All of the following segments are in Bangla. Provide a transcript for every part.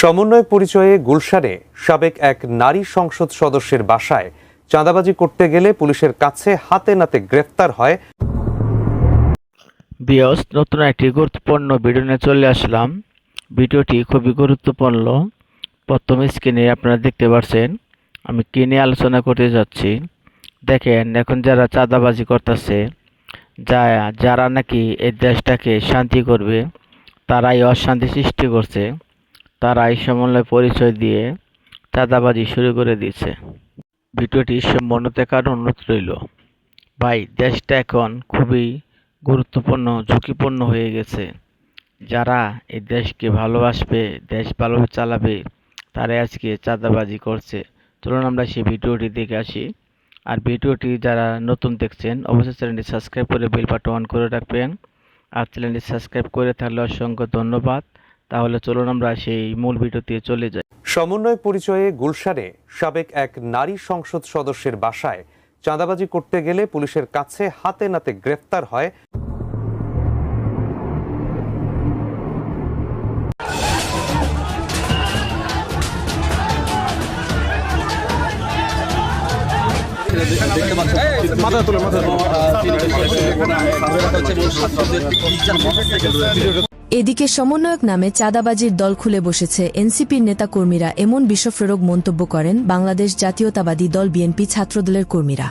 সমন্বয় পরিচয়ে গুলশানে সাবেক এক নারী সংসদ সদস্যের বাসায় চাঁদাবাজি করতে গেলে পুলিশের কাছে হাতে নাতে গ্রেফতার হয়। বিয়স, নতুন একটি গুরুত্বপূর্ণ ভিডিও নিয়ে চলে আসলাম। ভিডিওটি খুবই গুরুত্বপূর্ণ। প্রথম স্ক্রিনে আপনারা দেখতে পাচ্ছেন আমি কী নিয়ে আলোচনা করতে যাচ্ছি। দেখেন, এখন যারা চাঁদাবাজি করতেছে যা যারা নাকি এই দেশটাকে শান্তি করবে, তারাই অশান্তি সৃষ্টি করছে। তারাই সমন্বয় পরিচয় দিয়ে চাঁদাবাজি শুরু করে দিয়েছে। ভিডিওটি সম্পূর্ণ দেখার অনুরোধ রইল। ভাই, দেশটা এখন খুবই গুরুত্বপূর্ণ, ঝুঁকিপূর্ণ হয়ে গেছে। যারা এই দেশকে ভালোবাসবে, দেশ ভালোভাবে চালাবে, তারাই আজকে চাঁদাবাজি করছে। চলুন আমরা সেই ভিডিওটি দেখে আসি। আর ভিডিওটি যারা নতুন দেখছেন, অবশ্যই চ্যানেলটি সাবস্ক্রাইব করে বেল বাটন অন করে রাখবেন। আর চ্যানেলটি সাবস্ক্রাইব করে থাকলে অসংখ্য ধন্যবাদ। তাহলে চলুন আমরা সেই মূল ভিডিওতে চলে যাই। সমন্বয় পরিচয়ে গুলশানে সাবেক এক নারী সংসদ সদস্যের বাসায় চাঁদাবাজি করতে গেলে পুলিশের কাছে হাতে নাতে গ্রেফতার হয়। এদিকে সমন্বয়ক নামে চাঁদাবাজির দল খুলে বসেছে। এনসিপির নেতাকর্মীরা এমন বিশ্বপ্রেরক মন্তব্য করেন বাংলাদেশ জাতীয়তাবাদী দল বিএনপি ছাত্রদলের কর্মীরা।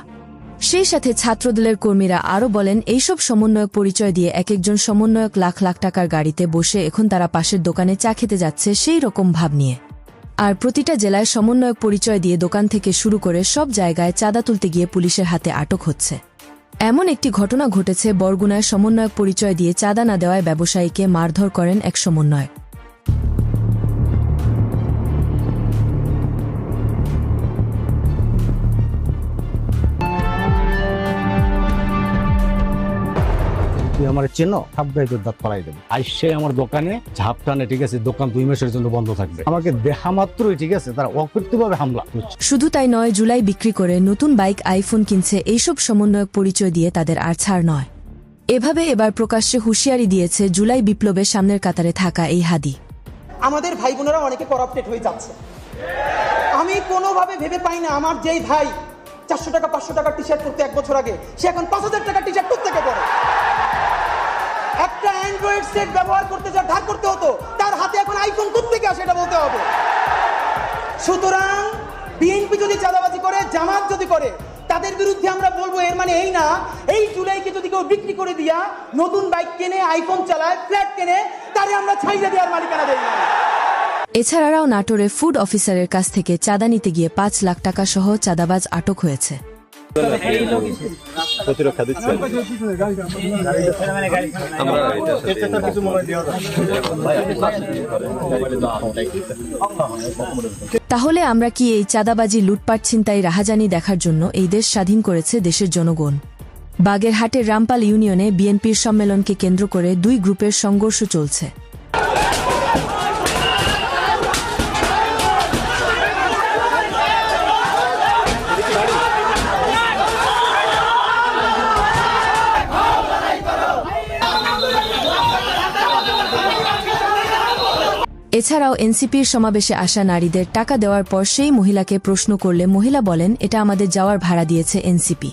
সেই সাথে ছাত্রদলের কর্মীরা আরও বলেন, এইসব সমন্বয়ক পরিচয় দিয়ে এক একজন সমন্বয়ক লাখ লাখ টাকার গাড়িতে বসে এখন তারা পাশের দোকানে চা খেতে যাচ্ছে সেই রকম ভাব নিয়ে। আর প্রতিটা জেলায় সমন্বয়ক পরিচয় দিয়ে দোকান থেকে শুরু করে সব জায়গায় চাঁদা তুলতে গিয়ে পুলিশের হাতে আটক হচ্ছে। এমন একটি ঘটনা ঘটেছে, বরগুনায় সমন্বয়ক পরিচয় দিয়ে চাঁদা না দেওয়ায় ব্যবসায়ীকে মারধর করেন এক সমন্বয়ক। তুই আমার চেনো থাকবে তোর দাঁত পালাই দেবে। আইসে আমার দোকানে ঝাপ টানে ঠিক আছে দোকান দুই মাসের জন্য বন্ধ থাকবে। আমাকে দেখা মাত্রই ঠিক আছে তারা অকৃত্যভাবে হামলা শুধু তাই নয় জুলাই বিক্রি করে নতুন বাইক আইফোন কিনছে এইসব সমন্বয়ক পরিচয় দিয়ে তাদের আর ছাড় নয়। এভাবে এবার প্রকাশ্যে হুঁশিয়ারি দিয়েছে জুলাই বিপ্লবের সামনের কাতারে থাকা এই হাদি। আমাদের ভাই বোনেরা অনেকে করাপ্টেড হয়ে যাচ্ছে। আমি কোনোভাবে ভেবে পাই না আমার যেই ভাই চারশো টাকা পাঁচশো টাকার টি শার্ট করতে এক বছর আগে সে এখন পাঁচ হাজার টাকার টি শার্ট সেট ব্যবহার করতে যা ধার করতে হতো, তার হাতে এখন আইফোন থেকে আসে এটা বলতে হবে। সুতরাং বিএনপি যদি চাঁদাবাজি করে, জামাত যদি করে, তাদের বিরুদ্ধে আমরা বলব এর মানে এই না, এই জুলাইকে যদি কেউ বিক্রি করে দিয়া নতুন বাইক কেনে আইফোন চালায়, ফ্ল্যাট কেনে, তারে আমরা ছাইড়ে দেওয়ার মালিকানা দেই না। এছাড়াও নাটোরে ফুড অফিসারের কাছ থেকে চাঁদা নিতে গিয়ে পাঁচ লাখ টাকা সহ চাঁদাবাজ আটক হয়েছে। তাহলে আমরা কি এই চাঁদাবাজি, লুটপাট, ছিনতাই, রাহাজানি দেখার জন্য এই দেশ স্বাধীন করেছে দেশের জনগণ? বাগেরহাটের রামপাল ইউনিয়নে বিএনপির সম্মেলনকে কেন্দ্র করে দুই গ্রুপের সংঘর্ষ চলছে। এছাড়াও এনসিপির সমাবেশে আসা নারীদের টাকা দেওয়ার পর সেই মহিলাকে প্রশ্ন করলে মহিলা বলেন এটা আমাদের যাওয়ার ভাড়া দিয়েছে এনসিপি।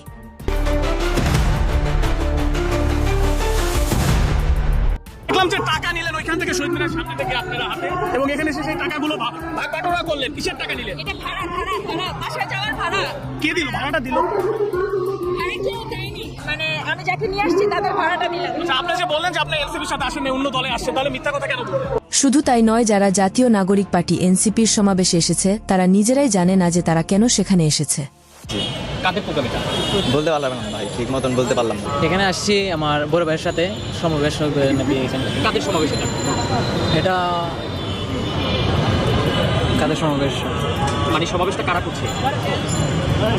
দেখলাম যে টাকা নিলেন ওইখান থেকে শহীদ মিনার সামনে থেকে আপনারা হাতে এবং এখানে এসে সেই টাকাগুলো ভাগ ভাগ করলেন। কিসের টাকা নিলেন? এটা ভাড়া ভাড়া ভাড়া বাসায় যাওয়ার ভাড়া। কে দিল? ভাড়াটা দিল? আরে কেউ দেয়নি মানে আমি যাকে নিয়ে আসছি তাদের ভাড়াটা নিলাম। আচ্ছা আপনি যে বললেন যে আপনি এনসিপির সাথে আসেন অন্য দলে আসছেন তাহলে মিথ্যা কথা কেন বললেন? শুধু তাই নয় যারা জাতীয় নাগরিক পার্টি এনসিপির সমাবেশে এসেছে তারা নিজেরাই জানে না যে তারা কেন সেখানে এসেছে। বলতে পারলাম না ভাই ঠিক মতন বলতে পারলাম না। এখানে আসছি আমার বড় ভাইয়ের সাথে সমাবেশ কাদের সমাবেশ এটা? কাদের সমাবেশ? মানে সমাবেশটা কারা করছে?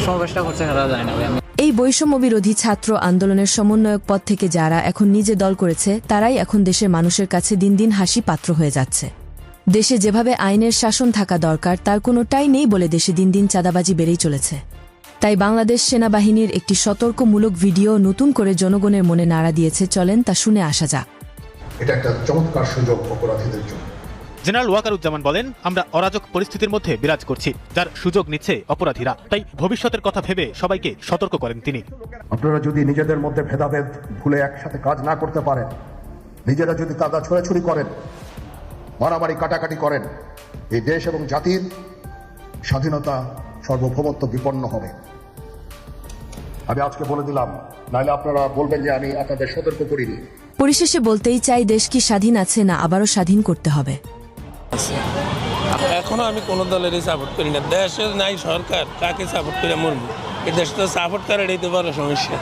সমাবেশটা করছে তারা জানি না ভাই আমি এই বৈষম্য বিরোধী ছাত্র আন্দোলনের সমন্বয়ক পদ থেকে যারা এখন নিজে দল করেছে, তারাই এখন দেশের মানুষের কাছে দিন দিন হাসি পাত্র হয়ে যাচ্ছে। দেশে যেভাবে আইনের শাসন থাকা দরকার, তার কোনোটাই নেই বলে দেশে দিন দিন চাঁদাবাজি বেড়েই চলেছে। তাই বাংলাদেশ সেনাবাহিনীর একটি সতর্কমূলক ভিডিও নতুন করে জনগণের মনে নাড়া দিয়েছে, চলেন তা শুনে আসা যাক। এটা একটা চমৎকার সুযোগ অপরাধীদের জন্য। জেনারেল ওয়াকারুজ্জামান বলেন আমরা অরাজক পরিস্থিতির মধ্যে বিরাজ করছি যার সুযোগ নিচ্ছে অপরাধীরা। তাই ভবিষ্যতের কথা ভেবে সবাইকে সতর্ক করেন তিনি। আপনারা যদি নিজেদের মধ্যে ভেদাভেদ ভুলে একসাথে কাজ না করতে পারেন নিজেরা যদি কাদা ছোড়াছুড়ি করেন মারামারি কাটাকাটি করেন এই দেশ এবং জাতির স্বাধীনতা সর্বভৌমত্ব বিপন্ন হবে। আমি আজকে বলে দিলাম নাহলে আপনারা বলবেন যে আমি আপনাদের সতর্ক করিনি। পরিশেষে বলতেই চাই দেশ কি স্বাধীন আছে না আবারও স্বাধীন করতে হবে। এখনও আমি কোনো দলেরই সাপোর্ট করি না। দেশে নাই সরকার, কাকে সাপোর্ট করে মরবো? এই দেশ তো সাপোর্ট করে দিতে বড় সমস্যা।